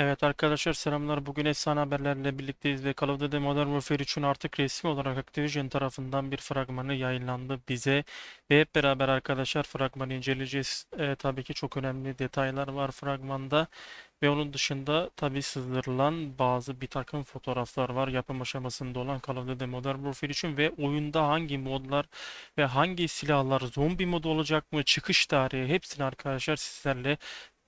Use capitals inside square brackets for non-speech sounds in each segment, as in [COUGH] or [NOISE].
Evet arkadaşlar selamlar. Bugün efsane haberlerle birlikteyiz ve Call of Duty Modern Warfare 3'ün artık resmi olarak Activision tarafından bir fragmanı yayınlandı bize. Ve hep beraber arkadaşlar fragmanı inceleyeceğiz. Ee, tabii ki çok önemli detaylar var fragmanda. Ve onun dışında tabii sızdırılan bazı bir takım fotoğraflar var. Yapım aşamasında olan Call of Duty Modern Warfare için ve oyunda hangi modlar ve hangi silahlar zombi modu olacak mı, çıkış tarihi hepsini arkadaşlar sizlerle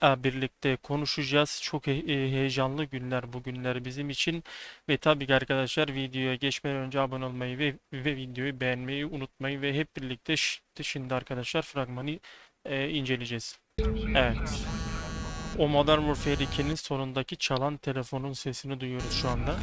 birlikte konuşacağız. Çok e, heyecanlı günler bu günler bizim için. Ve tabii ki arkadaşlar videoya geçmeden önce abone olmayı ve, ve videoyu beğenmeyi unutmayın. Ve hep birlikte şimdi arkadaşlar fragmanı e, inceleyeceğiz. Evet. O Modern Warfare 2'nin sonundaki çalan telefonun sesini duyuyoruz şu anda.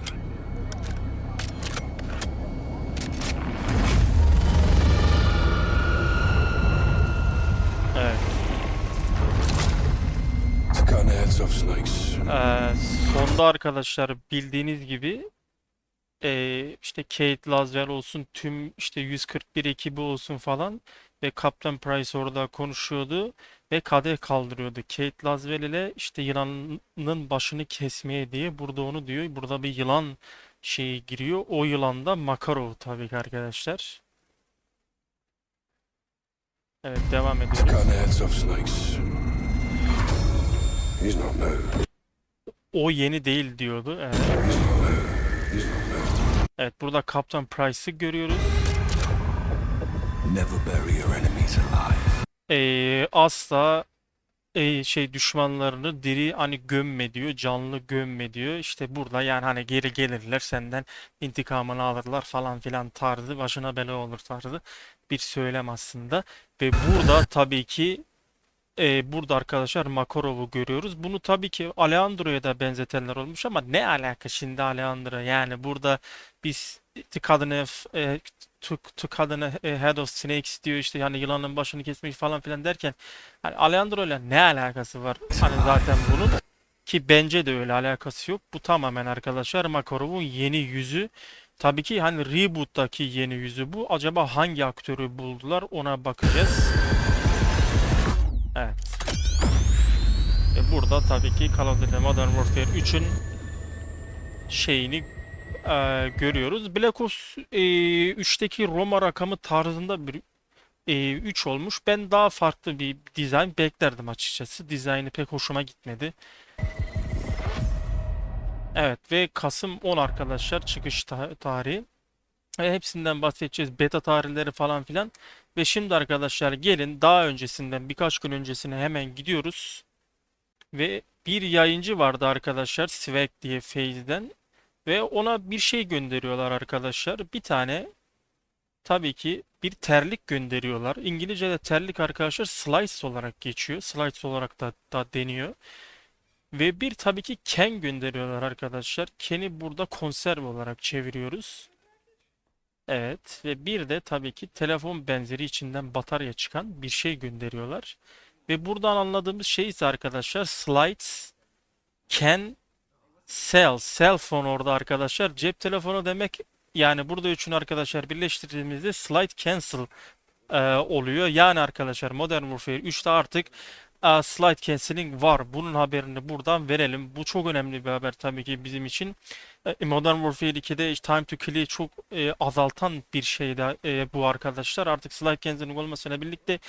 Ee, sonda arkadaşlar bildiğiniz gibi ee, işte Kate Laswell olsun tüm işte 141 ekibi olsun falan ve Captain Price orada konuşuyordu ve kadeh kaldırıyordu. Kate Laswell ile işte yılanın başını kesmeye diye burada onu diyor. Burada bir yılan şeyi giriyor. O yılan da Makarov tabii ki arkadaşlar. Evet devam ediyoruz. He's not. O yeni değil diyordu. Evet. He's not new. He's not new. Evet burada Captain Price'ı görüyoruz. Never bury your enemies alive. Ee, asla e, şey düşmanlarını diri hani gömme diyor, canlı gömme diyor. İşte burada yani hani geri gelirler senden intikamını alırlar falan filan tarzı, başına bela olur tarzı bir söylem aslında. Ve burada tabii ki e, burada arkadaşlar Makarov'u görüyoruz. Bunu tabii ki Alejandro'ya da benzetenler olmuş ama ne alaka şimdi Alejandro? Yani burada biz an, e, an, e, head of snakes diyor işte yani yılanın başını kesmek falan filan derken hani Alejandro ile ne alakası var? Hani zaten bunun ki bence de öyle alakası yok. Bu tamamen arkadaşlar Makarov'un yeni yüzü. Tabii ki hani Reboot'taki yeni yüzü bu. Acaba hangi aktörü buldular ona bakacağız. Evet. Ve burada tabii ki Call of Duty Modern Warfare 3'ün şeyini e, görüyoruz. Black Ops e, 3'teki Roma rakamı tarzında bir e, 3 olmuş. Ben daha farklı bir dizayn beklerdim açıkçası. Dizaynı pek hoşuma gitmedi. Evet ve Kasım 10 arkadaşlar çıkış ta- tarihi. Ve hepsinden bahsedeceğiz. Beta tarihleri falan filan. Ve şimdi arkadaşlar gelin daha öncesinden birkaç gün öncesine hemen gidiyoruz. Ve bir yayıncı vardı arkadaşlar Swag diye Faze'den. Ve ona bir şey gönderiyorlar arkadaşlar. Bir tane tabii ki bir terlik gönderiyorlar. İngilizce'de terlik arkadaşlar slice olarak geçiyor. Slice olarak da, da deniyor. Ve bir tabii ki Ken gönderiyorlar arkadaşlar. Ken'i burada konserve olarak çeviriyoruz. Evet ve bir de tabii ki telefon benzeri içinden batarya çıkan bir şey gönderiyorlar. Ve buradan anladığımız şey ise arkadaşlar slides can sell. Cell phone orada arkadaşlar. Cep telefonu demek yani burada üçün arkadaşlar birleştirdiğimizde slide cancel e, oluyor. Yani arkadaşlar Modern Warfare 3'te artık e, slide cancelling var. Bunun haberini buradan verelim. Bu çok önemli bir haber tabii ki bizim için. E, Modern Warfare 2'de işte time to kill'i çok e, azaltan bir şey de e, bu arkadaşlar. Artık slide cancelling olmasıyla birlikte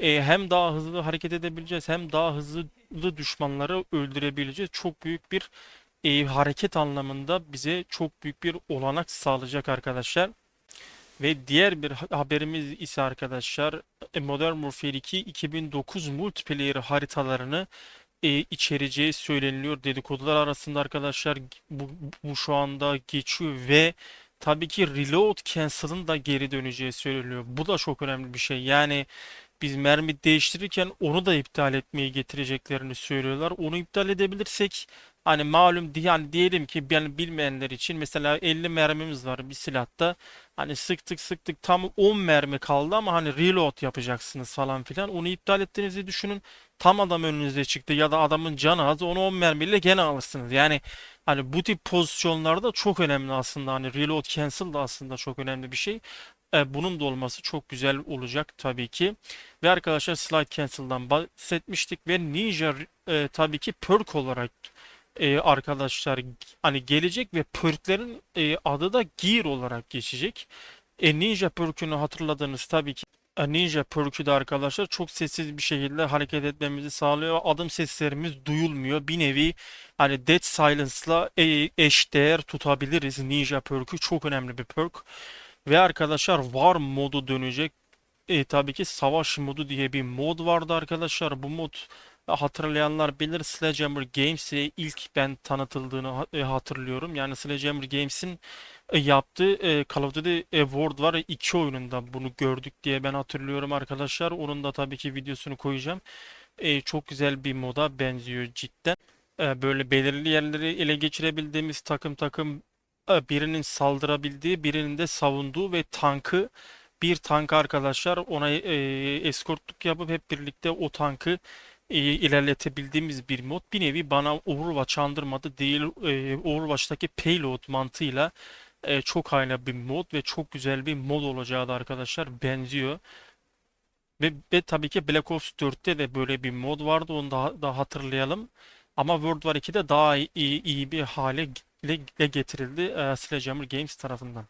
e, hem daha hızlı hareket edebileceğiz hem daha hızlı düşmanları öldürebileceğiz. Çok büyük bir e, hareket anlamında bize çok büyük bir olanak sağlayacak arkadaşlar. Ve diğer bir ha- haberimiz ise arkadaşlar e, Modern Warfare 2 2009 multiplayer haritalarını e, içereceği söyleniliyor dedikodular arasında arkadaşlar bu, bu şu anda geçiyor ve tabii ki Reload Cancel'ın da geri döneceği söyleniyor. Bu da çok önemli bir şey. Yani biz mermi değiştirirken onu da iptal etmeye getireceklerini söylüyorlar. Onu iptal edebilirsek hani malum yani diyelim ki yani bilmeyenler için mesela 50 mermimiz var bir silahta. Hani sıktık sıktık tam 10 mermi kaldı ama hani reload yapacaksınız falan filan. Onu iptal ettiğinizi düşünün. Tam adam önünüze çıktı ya da adamın canı az onu 10 mermiyle gene alırsınız. Yani hani bu tip pozisyonlarda çok önemli aslında. Hani reload cancel da aslında çok önemli bir şey. E, bunun da olması çok güzel olacak tabii ki. Ve arkadaşlar slide cancel'dan bahsetmiştik ve Ninja e, tabii ki perk olarak e, arkadaşlar hani gelecek ve perklerin e, adı da Gear olarak geçecek. E, Ninja perkünü hatırladığınız tabii ki e, Ninja perkü de arkadaşlar çok sessiz bir şekilde hareket etmemizi sağlıyor. Adım seslerimiz duyulmuyor. Bir nevi hani Dead Silence'la e, eşdeğer tutabiliriz. Ninja perkü çok önemli bir perk. Ve arkadaşlar War modu dönecek. E, tabii ki savaş modu diye bir mod vardı arkadaşlar. Bu mod hatırlayanlar bilir Sledgehammer Games'e ilk ben tanıtıldığını e, hatırlıyorum. Yani Sledgehammer Games'in e, yaptığı e, Call of Duty World var. iki oyununda bunu gördük diye ben hatırlıyorum arkadaşlar. Onun da tabii ki videosunu koyacağım. Çok güzel bir moda benziyor cidden. Böyle belirli yerleri ele geçirebildiğimiz takım takım birinin saldırabildiği, birinin de savunduğu ve tankı bir tank arkadaşlar ona e, eskortluk yapıp hep birlikte o tankı e, ilerletebildiğimiz bir mod. Bir nevi bana Overwatch andırmadı değil. E, Overwatch'taki payload mantığıyla e, çok aynı bir mod ve çok güzel bir mod olacağı da arkadaşlar benziyor. Ve, ve tabii ki Black Ops 4'te de böyle bir mod vardı. Onu da, da hatırlayalım. Ama World War 2'de daha iyi, iyi bir hale ge- getirildi e, Sledgehammer Games tarafından.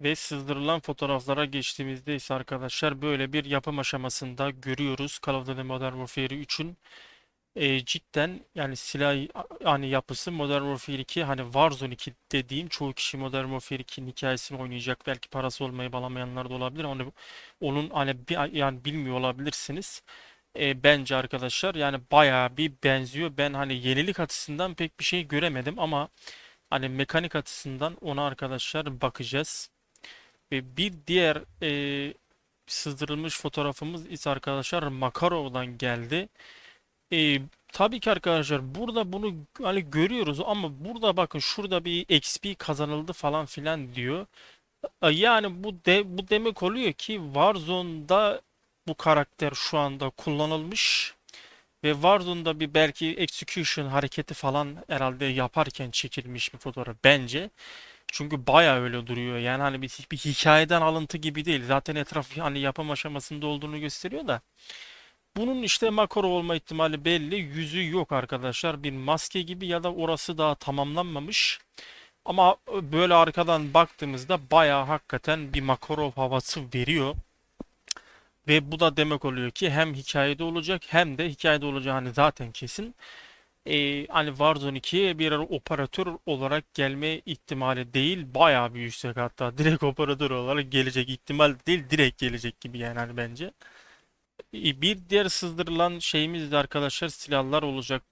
Ve sızdırılan fotoğraflara geçtiğimizde ise arkadaşlar böyle bir yapım aşamasında görüyoruz Call of Duty Modern Warfare 3'ün e, cidden yani silah hani yapısı Modern Warfare 2 hani Warzone 2 dediğim çoğu kişi Modern Warfare 2'nin hikayesini oynayacak belki parası olmayı balamayanlar da olabilir onu onun hani bir, yani bilmiyor olabilirsiniz. E, bence arkadaşlar yani bayağı bir benziyor. Ben hani yenilik açısından pek bir şey göremedim ama hani mekanik açısından ona arkadaşlar bakacağız. Ve bir diğer e, sızdırılmış fotoğrafımız ise arkadaşlar Makarov'dan geldi. E, tabii ki arkadaşlar burada bunu hani görüyoruz ama burada bakın şurada bir XP kazanıldı falan filan diyor. E, Yani bu de bu demek oluyor ki Warzone'da bu karakter şu anda kullanılmış ve Warzone'da bir belki execution hareketi falan herhalde yaparken çekilmiş bir fotoğraf bence. Çünkü baya öyle duruyor. Yani hani bir, bir hikayeden alıntı gibi değil. Zaten etraf [LAUGHS] hani yapım aşamasında olduğunu gösteriyor da. Bunun işte makro olma ihtimali belli. Yüzü yok arkadaşlar. Bir maske gibi ya da orası daha tamamlanmamış. Ama böyle arkadan baktığımızda baya hakikaten bir Makarov havası veriyor. Ve bu da demek oluyor ki hem hikayede olacak hem de hikayede olacağı hani zaten kesin. Ee, hani Warzone 2'ye bir operatör olarak gelme ihtimali değil bayağı bir yüksek hatta [LAUGHS] direkt operatör olarak gelecek ihtimal değil direkt gelecek gibi yani hani bence. Ee, Bir diğer sızdırılan şeyimiz de arkadaşlar silahlar olacak.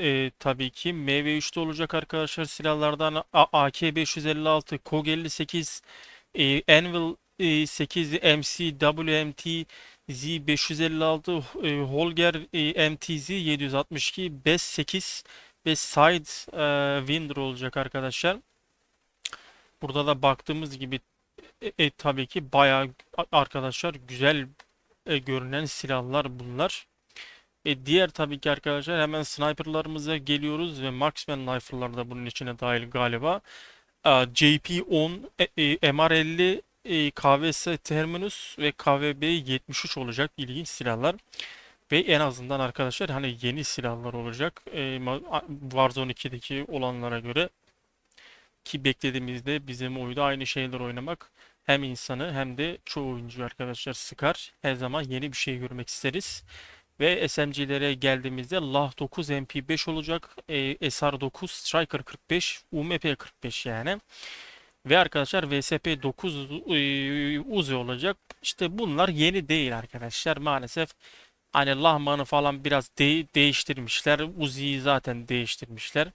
Ee, tabii ki MV3'te olacak arkadaşlar silahlardan A- AK-556, KOG 58, e, Anvil e, 8, MC, WMT, Z556, e, Holger MTZ 762, BES 8 ve Side e, Winder olacak arkadaşlar. Burada da baktığımız gibi e, e, tabii ki bayağı arkadaşlar güzel e, görünen silahlar bunlar. E, diğer tabii ki arkadaşlar hemen sniperlarımıza geliyoruz ve marksman rifle'lar da bunun içine dahil galiba. E, JP-10, e, e, MR50, e, KVS Terminus ve KVB 73 olacak ilginç silahlar. Ve en azından arkadaşlar hani yeni silahlar olacak. E, Warzone 2'deki olanlara göre ki beklediğimizde bizim oyunda aynı şeyler oynamak hem insanı hem de çoğu oyuncu arkadaşlar sıkar. Her zaman yeni bir şey görmek isteriz. Ve SMG'lere geldiğimizde LAH 9 MP5 olacak. E, SR9 Striker 45, UMP 45 yani. Ve arkadaşlar VSP 9 e, Uzi olacak. İşte bunlar yeni değil arkadaşlar maalesef. Hani Lahman'ı falan biraz de- değiştirmişler. Uzi'yi zaten değiştirmişler.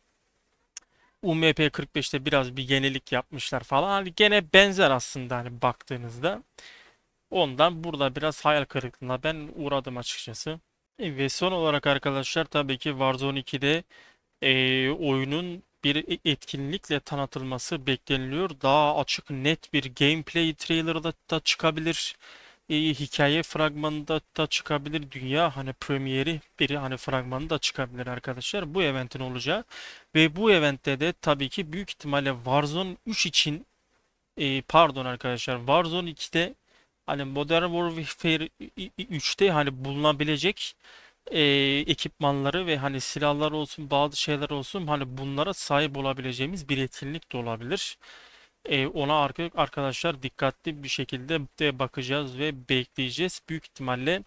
UMP 45'te biraz bir yenilik yapmışlar falan. Hani gene benzer aslında hani baktığınızda. Ondan burada biraz hayal kırıklığına ben uğradım açıkçası. E, Ve son olarak arkadaşlar tabii ki Warzone 2'de e, oyunun bir e- etkinlikle tanıtılması bekleniliyor. Daha açık net bir gameplay trailerı da, çıkabilir. E, hikaye fragmanı da, çıkabilir. Dünya hani premieri biri hani fragmanı da çıkabilir arkadaşlar. Bu eventin olacağı. Ve bu eventte de tabii ki büyük ihtimalle Warzone 3 için e, pardon arkadaşlar Warzone 2'de hani Modern Warfare 3'te hani bulunabilecek e, ekipmanları ve hani silahlar olsun bazı şeyler olsun hani bunlara sahip olabileceğimiz bir etkinlik de olabilir. E, ona arka- arkadaşlar dikkatli bir şekilde de bakacağız ve bekleyeceğiz. Büyük ihtimalle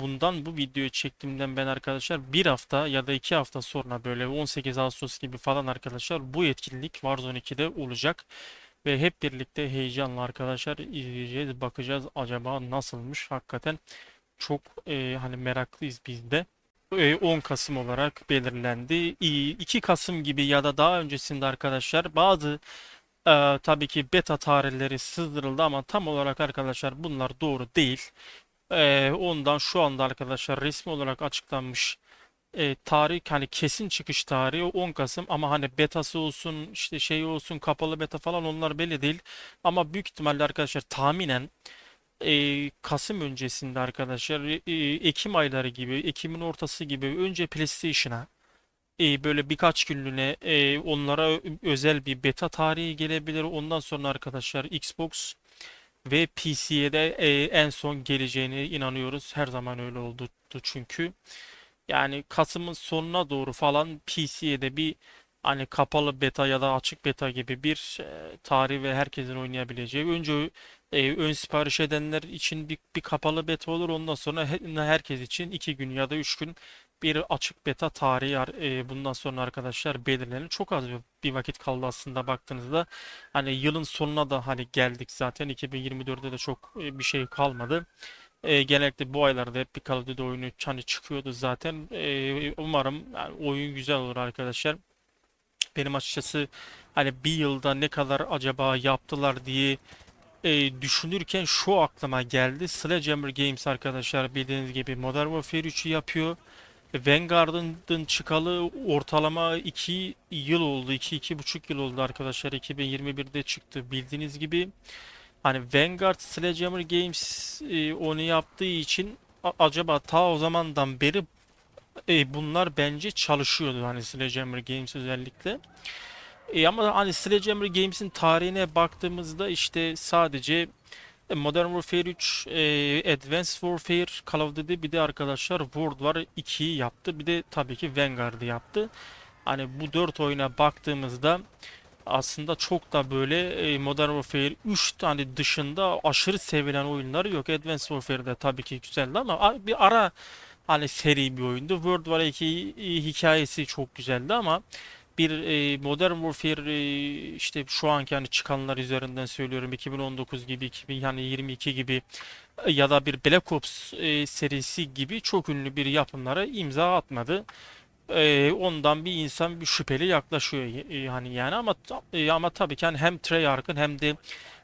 bundan bu videoyu çektiğimden ben arkadaşlar bir hafta ya da iki hafta sonra böyle 18 Ağustos gibi falan arkadaşlar bu etkinlik Warzone 2'de olacak. Ve hep birlikte heyecanla arkadaşlar izleyeceğiz, bakacağız acaba nasılmış hakikaten çok e, hani meraklıyız biz de. E, 10 Kasım olarak belirlendi. İ- 2 Kasım gibi ya da daha öncesinde arkadaşlar bazı e, tabii ki beta tarihleri sızdırıldı ama tam olarak arkadaşlar bunlar doğru değil. E, ondan şu anda arkadaşlar resmi olarak açıklanmış e, tarih hani kesin çıkış tarihi 10 Kasım ama hani betası olsun işte şey olsun kapalı beta falan onlar belli değil. Ama büyük ihtimalle arkadaşlar tahminen e, Kasım öncesinde arkadaşlar e, Ekim ayları gibi Ekim'in ortası gibi önce PlayStation'a e, böyle birkaç günlüğüne e, onlara özel bir beta tarihi gelebilir. Ondan sonra arkadaşlar Xbox ve PC'ye de e, en son geleceğine inanıyoruz. Her zaman öyle oldu çünkü. Yani Kasım'ın sonuna doğru falan PC'ye de bir hani kapalı beta ya da açık beta gibi bir e, tarih ve herkesin oynayabileceği. Önce e, ön sipariş edenler için bir, bir kapalı beta olur. Ondan sonra he- herkes için iki gün ya da üç gün bir açık beta tarihi ar- e, bundan sonra arkadaşlar belirlenir. Çok az bir, bir vakit kaldı aslında baktığınızda. Hani yılın sonuna da hani geldik zaten. 2024'de de çok e, bir şey kalmadı. E, genellikle bu aylarda hep bir Call of Duty oyunu hani çıkıyordu zaten. E, umarım yani oyun güzel olur arkadaşlar. Benim açıkçası hani bir yılda ne kadar acaba yaptılar diye e, düşünürken şu aklıma geldi. Sledgehammer Games arkadaşlar bildiğiniz gibi Modern Warfare 3'ü yapıyor. Vanguard'ın çıkalı ortalama 2 yıl oldu. 2 buçuk yıl oldu arkadaşlar. 2021'de çıktı bildiğiniz gibi. Hani Vanguard Sledgehammer Games e, onu yaptığı için acaba ta o zamandan beri e, bunlar bence çalışıyordu hani Sledgehammer Games özellikle. E, ama hani Sledgehammer Games'in tarihine baktığımızda işte sadece Modern Warfare 3, e, Advanced Warfare, Call of Duty bir de arkadaşlar World War 2'yi yaptı. Bir de tabii ki Vanguard'ı yaptı. Hani bu dört oyuna baktığımızda aslında çok da böyle e, Modern Warfare 3 tane dışında aşırı sevilen oyunları yok. Advanced Warfare'de tabii ki güzeldi ama bir ara hani seri bir oyundu. World War 2 hikayesi çok güzeldi ama bir e, Modern Warfare e, işte şu anki hani çıkanlar üzerinden söylüyorum 2019 gibi 2000 yani 22 gibi e, ya da bir Black Ops e, serisi gibi çok ünlü bir yapımlara imza atmadı. E, ondan bir insan bir şüpheli yaklaşıyor e, hani yani ama e, ama tabii ki hani hem Treyarch'ın hem de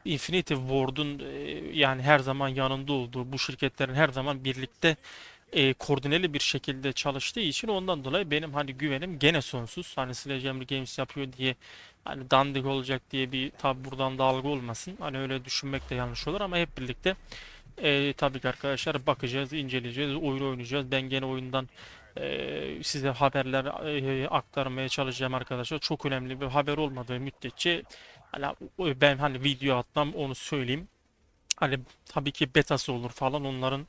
Infinity Ward'un e, yani her zaman yanında olduğu bu şirketlerin her zaman birlikte e, koordineli bir şekilde çalıştığı için ondan dolayı benim hani güvenim gene sonsuz. Hani Sledgehammer Games yapıyor diye hani dandik olacak diye bir tabi buradan da olmasın. Hani öyle düşünmek de yanlış olur ama hep birlikte e, tabii ki arkadaşlar bakacağız, inceleyeceğiz, oyun oynayacağız. Ben gene oyundan e, size haberler e, aktarmaya çalışacağım arkadaşlar. Çok önemli bir haber olmadığı müddetçe hani ben hani video atmam onu söyleyeyim. Hani tabii ki betası olur falan onların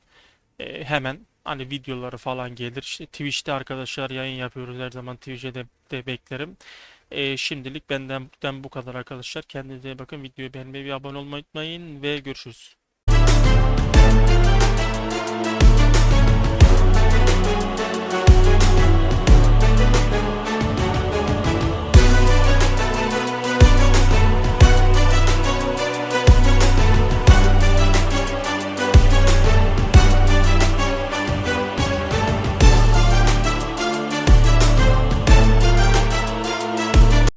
e, hemen hani videoları falan gelir. İşte Twitch'te arkadaşlar yayın yapıyoruz her zaman Twitch'e de, de beklerim. E, şimdilik benden, bu kadar arkadaşlar. Kendinize bakın. Videoyu beğenmeyi ve abone olmayı unutmayın ve görüşürüz.